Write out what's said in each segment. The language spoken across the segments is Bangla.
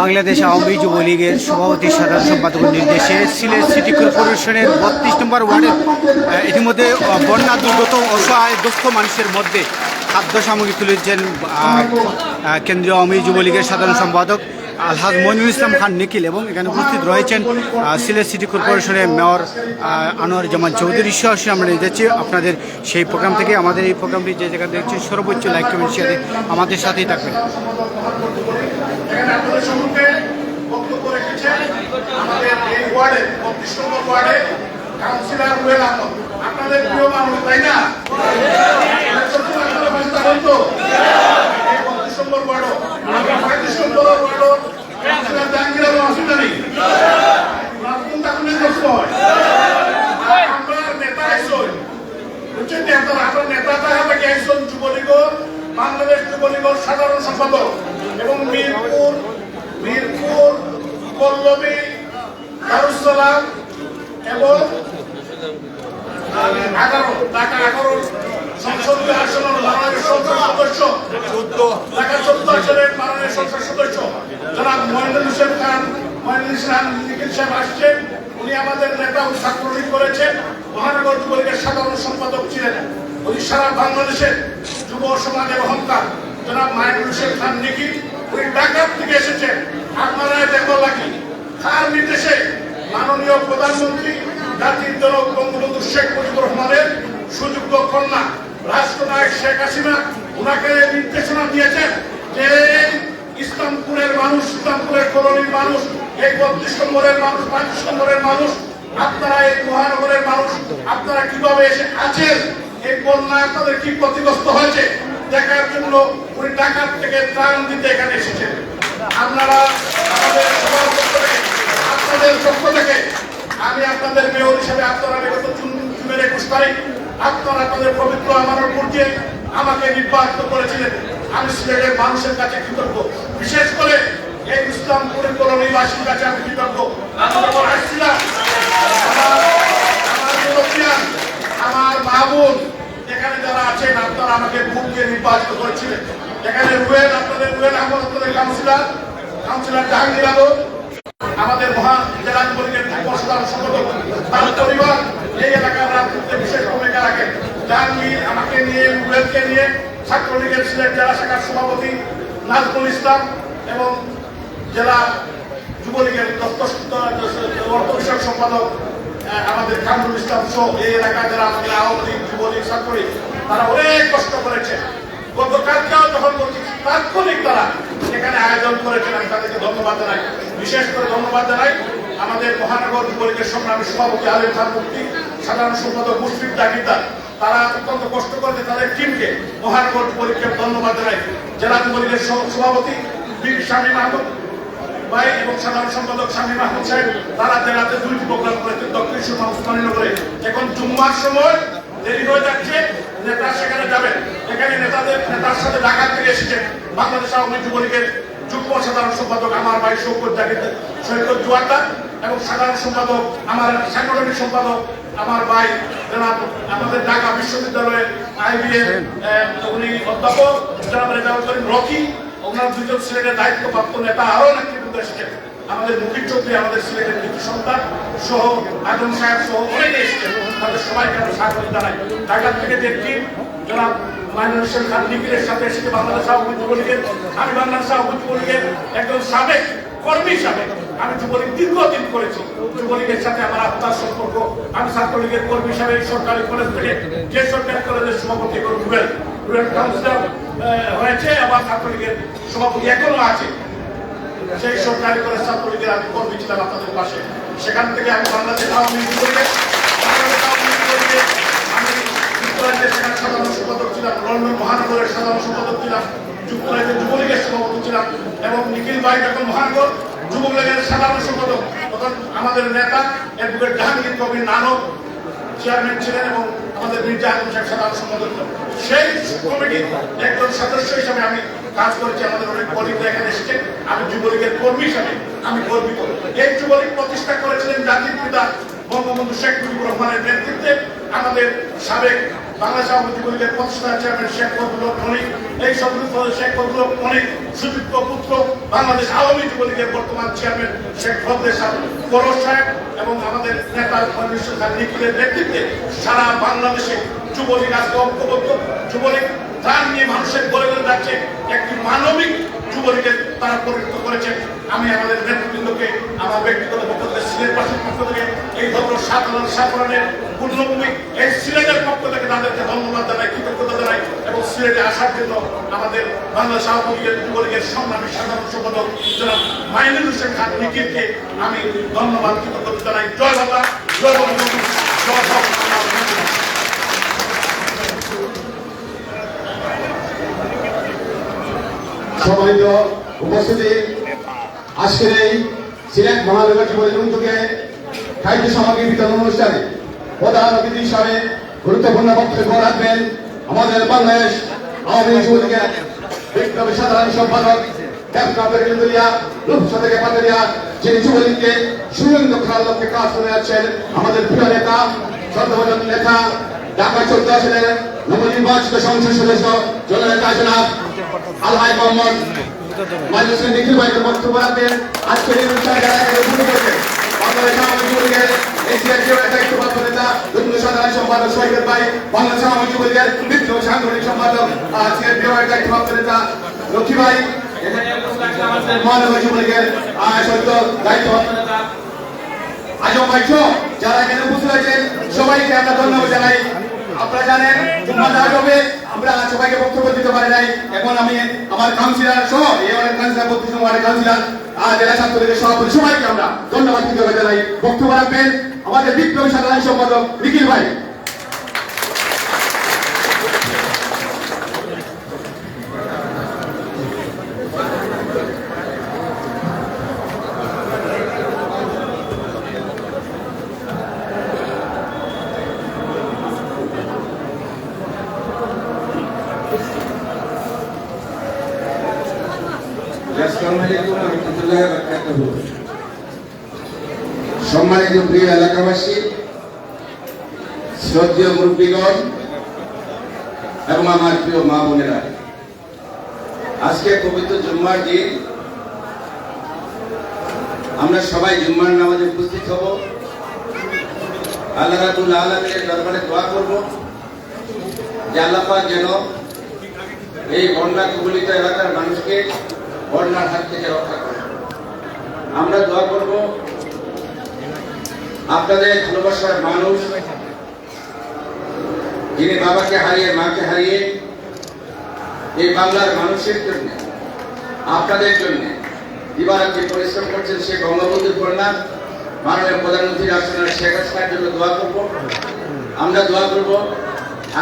বাংলাদেশ আওয়ামী যুবলীগের সভাপতি সাধারণ সম্পাদকের নির্দেশে সিলেট সিটি কর্পোরেশনের বত্রিশ নম্বর ওয়ার্ডে ইতিমধ্যে বন্যা, দুর্গত, অসহায় দুঃখ মানুষের মধ্যে খাদ্য সামগ্রী তুলেছেন কেন্দ্রীয় আওয়ামী যুবলীগের সাধারণ সম্পাদক আলহাজ মইনুল ইসলাম খান নিখিল এবং এখানে উপস্থিত রয়েছেন সিলেট সিটি কর্পোরেশনের মেয়র আনোয়ার জামান চৌধুরী। সরাসরি আমরা নিয়ে আপনাদের সেই প্রোগ্রাম থেকে। আমাদের এই প্রোগ্রামটি যে জায়গা দেখছেন, সর্বোচ্চ লাইক, কমেন্ট শেয়ারে আমাদের সাথেই থাকবেন এখানে আপনাদের সম্মুখে বক্তব্য রেখেছেন আমাদের এই ওয়ার্ডে বত্রিশ নম্বর ওয়ার্ডে আপনাদের প্রিয় মানুষ, তাই না? আপনারা নম্বর ওয়ার্ডও পঁয়ত্রিশ নম্বর ওয়ার্ডও কাউন্সিলর জাহাঙ্গীর আলম অসুবিধা নেই রাজনীতি তখন করতে হয় আমরা নেতা আইসই বুঝছেন নি আপনার নেতাটা হবে কি একজন যুবলীগ বাংলাদেশ যুবলীগ সাধারণ সম্পাদক এবং মিরপুর মিরপুর পল্লবী দারুসালাম এবং সম্পাদক ছিলেন উনি সারা বাংলাদেশের যুব সমাজের অহংকার জনাব মাহিনুল খান নিখিল উনি ঢাকার থেকে এসেছেন আপনারা দেখো লাগি তার মাননীয় প্রধানমন্ত্রী জনক বঙ্গবন্ধু শেখ মুজিবুর রহমানের সুযোগ্য কন্যা, রাষ্ট্রনায়ক শেখ হাসিনা ওনাকে নির্দেশনা দিয়েছেন যে ইসলামপুরের মানুষ, ইসলামপুরের কলোনির মানুষ, এই বত্রিশ নম্বরের মানুষ, পঁয়ত্রিশ নম্বরের মানুষ, আপনারা এই মহানগরের মানুষ, আপনারা কীভাবে এসে আছেন? এই বন্যা আপনাদের কি ক্ষতিগ্রস্ত হয়েছে? দেখার জন্য উনি ঢাকার থেকে ত্রাণ দিতে এখানে এসেছেন। আপনারা আমাদের সবার পক্ষ থেকে, আপনাদের পক্ষ থেকে আমি আপনাদের মেয়র হিসেবে আপনারা বিগত জুন জুনের একুশ তারিখ। আপনারা আপনাদের পবিত্র উপর দিয়ে আমাকে নির্বাচিত করেছিলেন। আমি সিলেটের মানুষের কাছে কৃতজ্ঞ। বিশেষ করে এই ইসলামপুরের কোনো নিবাসীর কাছে আমি কৃতজ্ঞ। আমার মা বোন, এখানে যারা আছেন, আপনারা আমাকে ভোট দিয়ে নির্বাচিত করেছিলেন। এখানে রুয়েল, আপনাদের রুয়েল আহমদ, আপনাদের কাউন্সিলর কাউন্সিলর জাহাঙ্গীর আলম আমাদের মহা জেলা যুবলীগের সাধারণ সম্পাদক তার পরিবার এই এলাকার রাজনীতিতে বিশেষ ভূমিকা রাখেন জাহাঙ্গীর আমাকে নিয়ে রুয়েলকে নিয়ে ছাত্রলীগের সিলেট জেলা শাখার সভাপতি নাজমুল ইসলাম এবং জেলা যুবলীগের বিষয়ক সম্পাদক আমাদের কামরুল ইসলাম সহ এই এলাকায় যারা আমাদের আওয়ামী লীগ, যুবলীগ, ছাত্রলীগ, তারা অনেক কষ্ট করেছে। গতকালকেও যখন তাৎক্ষণিক তারা এখানে আয়োজন করেছেন, আমি তাদেরকে ধন্যবাদ জানাই। বিশেষ করে ধন্যবাদ জানাই আমাদের মহানগর যুবলীগের সংগ্রামী সভাপতি আলিম খান মুক্তি সাধারণ সম্পাদক মুশফিক জাকিরদার। তারা অত্যন্ত কষ্ট করেছে তাদের টিমকে মহানগর যুবলীগকে ধন্যবাদ জানাই। জেলা যুবলীগের সভাপতি বীর স্বামী মাহমুদ ভাই এবং সাধারণ সম্পাদক স্বামী মাহমুদ সাহেব, তারা জেলাতে দুইটি প্রোগ্রাম করেছে দক্ষিণ সুরমা উসমানীনগরে এখন জুম্মার সময়, দেরি হয়ে যাচ্ছে, নেতা সেখানে যাবেন। এখানে নেতাদের, নেতার সাথে ঢাকা থেকে এসেছে। বাংলাদেশ আওয়ামী যুবলীগের যুগ্ম সাধারণ সম্পাদক আমার ভাই সৌকত জাকির সৈকত জুয়ারদার এবং সাধারণ সম্পাদক আমার সাংগঠনিক সম্পাদক আমার ভাই জনাব আমাদের ঢাকা বিশ্ববিদ্যালয়ের আইবিএ উনি অধ্যাপক জনাব রেজাউল করিম রকি ওনার দুজন সিলেটের দায়িত্বপ্রাপ্ত নেতা আরও নেতৃবৃন্দ এসেছেন। আমাদের মুখির চৌধুরী আমাদের সিলেটের কৃতি সন্তান সহ আদম সাহেব সহ অনেকে এসেছেন। তাদের সবাইকে আমি স্বাগত জানাই। ঢাকা থেকে যে টিম জনাব মাইনুল হোসেন খান নিখিলের সাথে এসেছে বাংলাদেশ আওয়ামী যুবলীগের আমি বাংলাদেশ আওয়ামী যুবলীগের একজন সাবেক কর্মী হিসাবে আমি যুবলীগ দীর্ঘদিন করেছি। যুবলীগের সাথে আমার আত্মার সম্পর্ক। আমি ছাত্রলীগের কর্মী হিসাবে সরকারি কলেজ থেকে যে সরকারি কলেজের সভাপতি এবং রুবেল রুবেল কাউন্সিলর হয়েছে, আবার ছাত্রলীগের সভাপতি এখনও আছে। সেই সরকারি কলেজ ছাত্রলীগের আমি কর্মী ছিলাম আপনাদের পাশে। সেখান থেকে আমি বাংলাদেশ আওয়ামী লীগ আমি যুক্তরাজ্যের সেখানে সাধারণ সম্পাদক ছিলাম। লন্ডন মহানগরের সাধারণ সম্পাদক ছিলাম। যুক্তরাজ্যের যুবলীগের সভাপতি ছিলাম এবং নিখিল ভাই যখন মহানগর যুবলীগের সাধারণ সম্পাদক তখন আমাদের নেতা অ্যাডভোকেট জাহাঙ্গীর কবির নানক চেয়ারম্যান ছিলেন এবং আমাদের মির্জা আলম সাহেব সাধারণ সম্পাদক সেই কমিটির একজন সদস্য হিসাবে আমি কাজ করেছি, আমাদের অনেক কলিগরা এখানে এসেছে আমি যুবলীগের কর্মী হিসাবে আমি গর্বিত। এই যুবলীগ প্রতিষ্ঠা করেছিলেন জাতির পিতা বঙ্গবন্ধু শেখ মুজিবুর রহমানের নেতৃত্বে আমাদের সাবেক বাংলাদেশ শেখ ফজলুল শেখ ফজলুল বর্তমান চেয়ারম্যান শেখ ফজলের পরশ সাহেব এবং আমাদের নেতা নেতৃত্বে সারা বাংলাদেশে যুবলীগ আজকে ঐক্যবদ্ধ। যুবলীগ ত্রাণ নিয়ে মানুষের গলে গলে যাচ্ছে। একটি মানবিক যুবলীগের তারা পরিণত করেছেন আমি আমাদের নেতৃবৃন্দকে, আমার ব্যক্তিগত পক্ষ সিলেট বাসীর পক্ষ থেকে এই ভদ্র সাধারণ সাধারণের পূর্ণভূমি এই সিলেটের পক্ষ থেকে তাদেরকে ধন্যবাদ জানাই, কৃতজ্ঞতা জানাই এবং সিলেটে আসার জন্য আমাদের আওয়ামী লীগের যুবলীগের সংগ্রামী সাধারণ সম্পাদক জনাব মাইনুল হোসেন খান নিকিরকে আমি ধন্যবাদ, কৃতজ্ঞতা জানাই। জয় বাংলা, জয় বঙ্গবন্ধু, জয় বাংলা সম্মানিত উপস্থিতি আজকের এই সিলেট মহানগর জীবন থেকে খাদ্য সামগ্রী বিতরণ অনুষ্ঠানে প্রধান অতিথি হিসাবে গুরুত্বপূর্ণ বক্তব্য রাখবেন আমাদের বাংলাদেশ আওয়ামী যুবলীগের বিপ্লবী সাধারণ সম্পাদক আমাদের প্রিয় নেতা আলহাই মোহাম্মদ হোসেন নিখিল ভাইকে বক্তব্য রাখবেন আজকের এই অনুষ্ঠানে যারা উপস্থিত হয়েছেন বাংলাদেশ আওয়ামী যুবলীগের এশিয়ার একটা একটু প্রাপ্ত নেতা যুগ্ম সাধারণ সম্পাদক শহীদ ভাই, বাংলাদেশ আওয়ামী যুবলীগের বিপ্লব সাংগঠনিক সম্পাদক, আজকের একটা একটু প্রাপ্ত নেতা, লক্ষ্মী ভাই মহানগর যুবলীগের সদ্য দায়িত্বরত নেতা, আজম ভাই যারা এখানে উপস্থিত হয়েছেন সবাইকে আমরা ধন্যবাদ জানাই। আপনারা জানেন জুম্মা হবে সবাইকে বক্তব্য দিতে পারি নাই। এখন আমি আমার কাউন্সিলর সহ আর জেলা সভাপতি, সবাইকে আমরা ধন্যবাদ বক্তব্য রাখবেন আমাদের বিপ্লবী সাধারণ সম্পাদক নিখিল ভাই। ওয়া সম্মানিত প্রিয় এলাকাবাসী, শ্রদ্ধেয় মুরব্বীগণ এবং আমার প্রিয় মা বোনেরা, আজকে পবিত্র জুম্মার দিন। আমরা সবাই জুম্মার নামাজে উপস্থিত হব। আল্লাহ রাবুল আলমের দরবারে দোয়া করব যে আল্লাহ যেন এই বন্যা কবলিত এলাকার মানুষকে বন্যার হাত থেকে রক্ষা করে। আমরা দোয়া করব। আপনাদের ভালোবাসার মানুষ, যিনি বাবাকে হারিয়ে মাকে হারিয়ে এই বাংলার মানুষের জন্য, আপনাদের জন্য দিবারাত্রি পরিশ্রম করছেন সে বঙ্গবন্ধুর কন্যা মাননীয় প্রধানমন্ত্রীর আসনের শেখ হাসিনার জন্য দোয়া করব। আমরা দোয়া করব,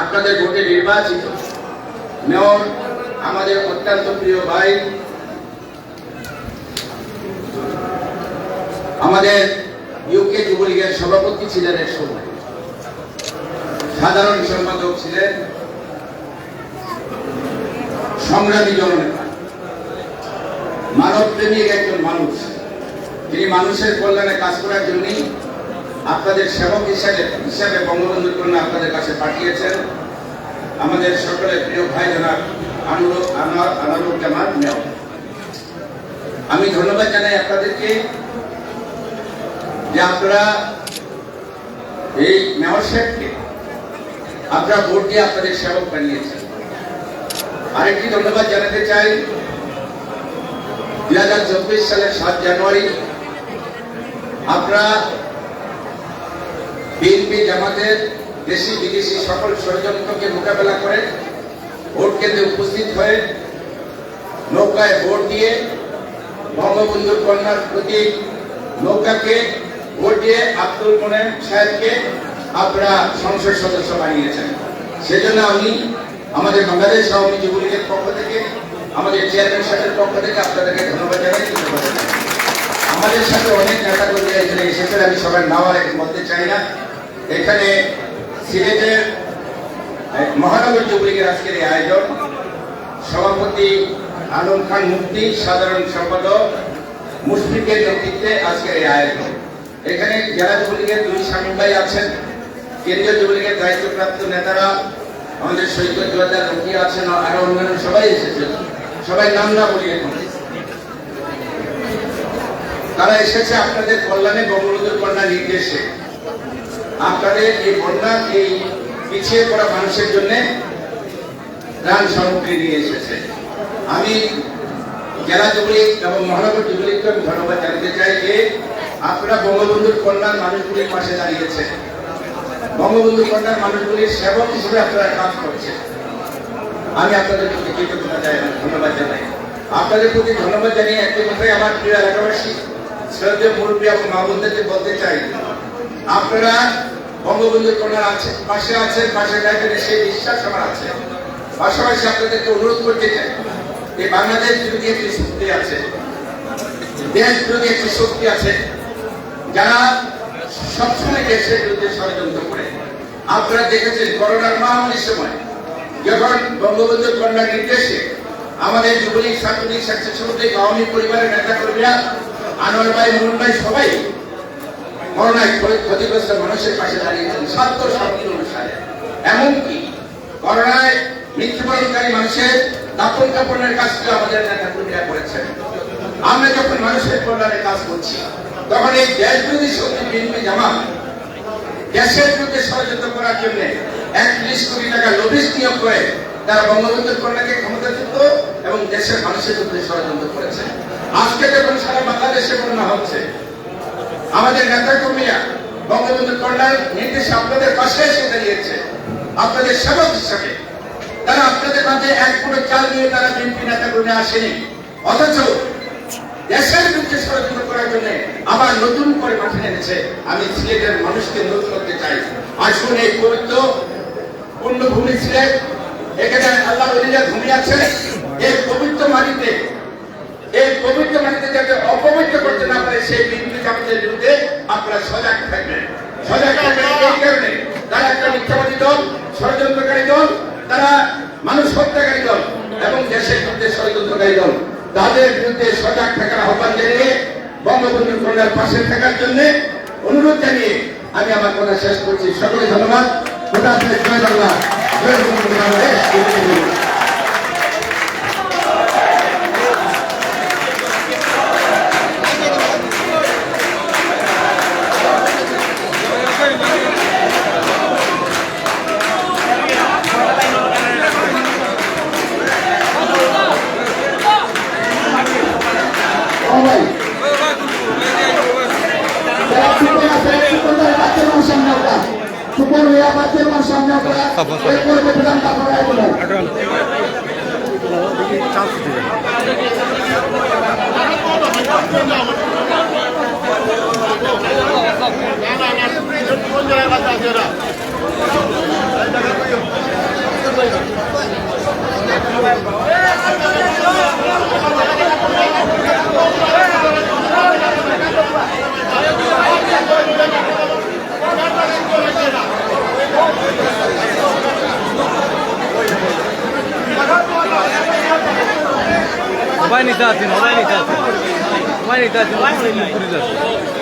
আপনাদের ভোটে নির্বাচিত মেয়র, আমাদের অত্যন্ত প্রিয় ভাই আমাদের ইউকে যুবলীগের সভাপতি ছিলেন এক সময়। সাধারণ সম্পাদক ছিলেন। সংগ্রামী জননেতা। মানব প্রেমিক একজন মানুষ। তিনি মানুষের কল্যাণে কাজ করার জন্যই আপনাদের সেবক হিসাবে হিসাবে বঙ্গবন্ধুর কন্যা আপনাদের কাছে পাঠিয়েছেন। আমাদের সকলের প্রিয় ভাই জনাব আনুর আনোয়ার আনারুল জামান মেয়র আমি ধন্যবাদ জানাই আপনাদেরকে। যে আপনারা এই মেয়র সাহেবকে আপনারা ভোট দিয়ে আপনাদের সেবক বানিয়েছেন। আরেকটি ধন্যবাদ জানাতে চাই। দুই হাজার চব্বিশ সালের সাত জানুয়ারি আপনারা বিএনপি জামাতের দেশি বিদেশি সকল ষড়যন্ত্রকে মোকাবেলা করে ভোট কেন্দ্রে উপস্থিত হয়ে নৌকায় ভোট দিয়ে বঙ্গবন্ধুর কন্যার প্রতি নৌকাকে ভোট দিয়ে আব্দুল মোনেম সাহেবকে আপনারা সংসদ সদস্য বানিয়েছেন। সেজন্য আমি আমাদের বাংলাদেশ আওয়ামী যুবলীগের পক্ষ থেকে, আমাদের চেয়ারম্যান সাহেবের পক্ষ থেকে আপনাদেরকে ধন্যবাদ জানাই জানাই। আমাদের সাথে অনেক নেতা কর্মীরা এখানে এসেছেন, আমি সবার নাম আর বলতে চাই না। এখানে সিলেটের মহানগর যুবলীগের আজকের এই আয়োজন। সভাপতি আলম খান মুফতি, সাধারণ সম্পাদক, মুশফিকের নেতৃত্বে আজকের এই আয়োজন। এখানে জেলা যুবলীগের দুই স্বামী ভাই আছেন, কেন্দ্রীয় যুবলীগের দায়িত্বপ্রাপ্ত নেতারা, আমাদের সৈকত জোয়াদার রুকিয়া আছেন, আরও অন্যান্য সবাই এসেছেন। সবাই নাম না বলি এখন তারা এসেছে আপনাদের কল্যাণে বঙ্গবন্ধুর কন্যা নির্দেশে। আপনাদের এই বন্যা, এই পিছিয়ে পড়া মানুষের জন্য ত্রাণ সামগ্রী নিয়ে এসেছে। আমি জেলা যুবলীগ এবং মহানগর যুবলীগকে আমি ধন্যবাদ জানাতে চাই যে আপনারা বঙ্গবন্ধুর কন্যার মানুষগুলির পাশে দাঁড়িয়েছেন। বঙ্গবন্ধুর কন্যার মানুষগুলির সেবক হিসেবে আপনারা কাজ করছেন। আমি আপনাদের প্রতি কৃতজ্ঞতা জানাই, ধন্যবাদ জানাই। আপনাদের প্রতি ধন্যবাদ জানিয়ে একটি কথাই আমার প্রিয় এলাকাবাসী, শ্রদ্ধেয় মুরব্বী এবং মাহবুবদেরকে বলতে চাই। আপনারা বঙ্গবন্ধুর কন্যার আছে, পাশে আছেন, পাশে থাকবেন সেই বিশ্বাস আমার আছে। পাশাপাশি আপনাদেরকে অনুরোধ করতে চাই যে বাংলাদেশ বিরোধী একটি শক্তি আছে, দেশ বিরোধী একটি শক্তি আছে যারা সবসময় দেশের বিরুদ্ধে ষড়যন্ত্র করে। আপনারা দেখেছেন করোনার মহামারীর সময় যখন বঙ্গবন্ধু কন্যার নির্দেশে আমাদের যুবলীগ, ছাত্রলীগ স্বেচ্ছাসেবক আওয়ামী পরিবারের নেতা কর্মীরা আনোয়ার ভাই, মোহন ভাই সবাই করোনায় ক্ষতি- ক্ষতিগ্রস্ত মানুষের পাশে দাঁড়িয়েছেন। স্বার্থ স্বার্থের অনুসারে এমনকি করোনায় মৃত্যুবরণকারী মানুষের দাপন কাপড়ের কাজটি আমাদের নেতা কর্মীরা করেছেন। আমরা যখন মানুষের কল্যাণে কাজ করছি তখন এই দেশ বিরোধী শক্তি বিএনপি জামাত দেশের বিরুদ্ধে ষড়যন্ত্র করার জন্য একত্রিশ কোটি টাকা লবিস নিয়োগ করে তারা বঙ্গবন্ধুর কন্যাকে ক্ষমতাচ্যুত এবং দেশের মানুষের বিরুদ্ধে ষড়যন্ত্র করেছে। আজকে যখন সারা বাংলাদেশে বন্যা হচ্ছে, আমাদের নেতা কর্মীরা বঙ্গবন্ধু কন্যার নির্দেশে আপনাদের পাশে এসে দাঁড়িয়েছে, আপনাদের সেবক হিসাবে। তারা আপনাদের মাঝে এক ফুটো চাল নিয়ে তারা বিএনপি নেতা কর্মী আসেনি। অথচ দেশের নতুন করে মাঠে নেমেছে। আমি সিলেটের মানুষকে অনুরোধ করতে চাই। আসুন এই পবিত্র পূর্ণভূমি সিলেট, এখানে আল্লাহ ঘুমিয়ে আছে। এই পবিত্র মাটিতে, এই পবিত্র মাটিতে যাতে অপবিত্র করতে না পারে, সেই বিন্দু জামাতের বিরুদ্ধে আপনারা সজাগ থাকবেন। সজাগ থাকবেন এই কারণে তারা একটা মিথ্যাবাদী দল ষড়যন্ত্রকারী দল তারা মানুষ হত্যাকারী দল এবং দেশের বিরুদ্ধে ষড়যন্ত্রকারী দল তাদের বিরুদ্ধে সজাগ থাকার আহ্বান জানিয়ে বঙ্গবন্ধু কন্যার পাশে থাকার জন্য অনুরোধ জানিয়ে আমি আমার কথা শেষ করছি। সকলে ধন্যবাদ। খোদা সবাই নিতে আছেন সবাই নিতে আছেন সবাই নিতে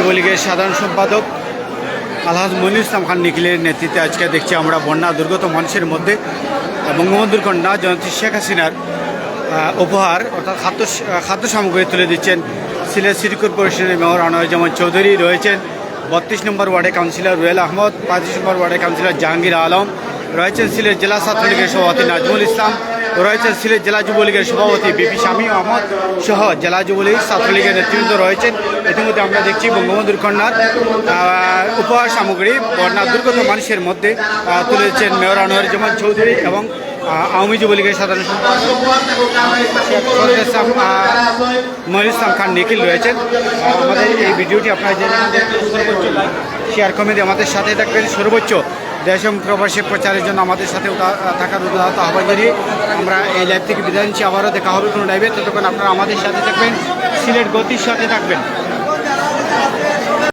যুবলীগের সাধারণ সম্পাদক আলহাজ মনির ইসলাম খান নিখিলের নেতৃত্বে আজকে দেখছি আমরা বন্যা দুর্গত মানুষের মধ্যে বঙ্গবন্ধুর কন্যা জয়ন্তী শেখ হাসিনার উপহার, অর্থাৎ খাদ্য খাদ্য সামগ্রী তুলে দিচ্ছেন। সিলেট সিটি কর্পোরেশনের মেয়র আনোয়ারুজ্জামান চৌধুরী রয়েছেন। বত্রিশ নম্বর ওয়ার্ডের কাউন্সিলর রুয়েল আহমদ, পঁয়ত্রিশ নম্বর ওয়ার্ডের কাউন্সিলর জাহাঙ্গীর আলম, রয়েছেন সিলেট জেলা ছাত্রলীগের সভাপতি নাজমুল ইসলাম রয়েছেন সিলেট জেলা যুবলীগের সভাপতি বিপি শামী আহমদ সহ জেলা যুবলীগ ছাত্রলীগের নেতৃবৃন্দ রয়েছেন। ইতিমধ্যে আমরা দেখছি বঙ্গবন্ধুর কন্যার উপহার সামগ্রী বন্যা দুর্গত মানুষের মধ্যে তুলেছেন মেয়র আনোয়ারুজ্জামান চৌধুরী এবং আওয়ামী যুবলীগের সাধারণ সৈয়দ ইসলাম, খান নিখিল রয়েছেন। আমাদের এই ভিডিওটি আপনারা শেয়ার কমেন্টে আমাদের সাথে থাকবেন। সর্বোচ্চ দেশ এবং প্রবাসী প্রচারের জন্য আমাদের সাথে থাকার উদাহরণ আহ্বান জানিয়ে আমরা এই লাইভ থেকে বিদায় নিচ্ছি। আবারও দেখা হবে কোনো লাইভে ততক্ষণ আপনারা আমাদের সাথে থাকবেন। সিলেট গতির সাথে থাকবেন।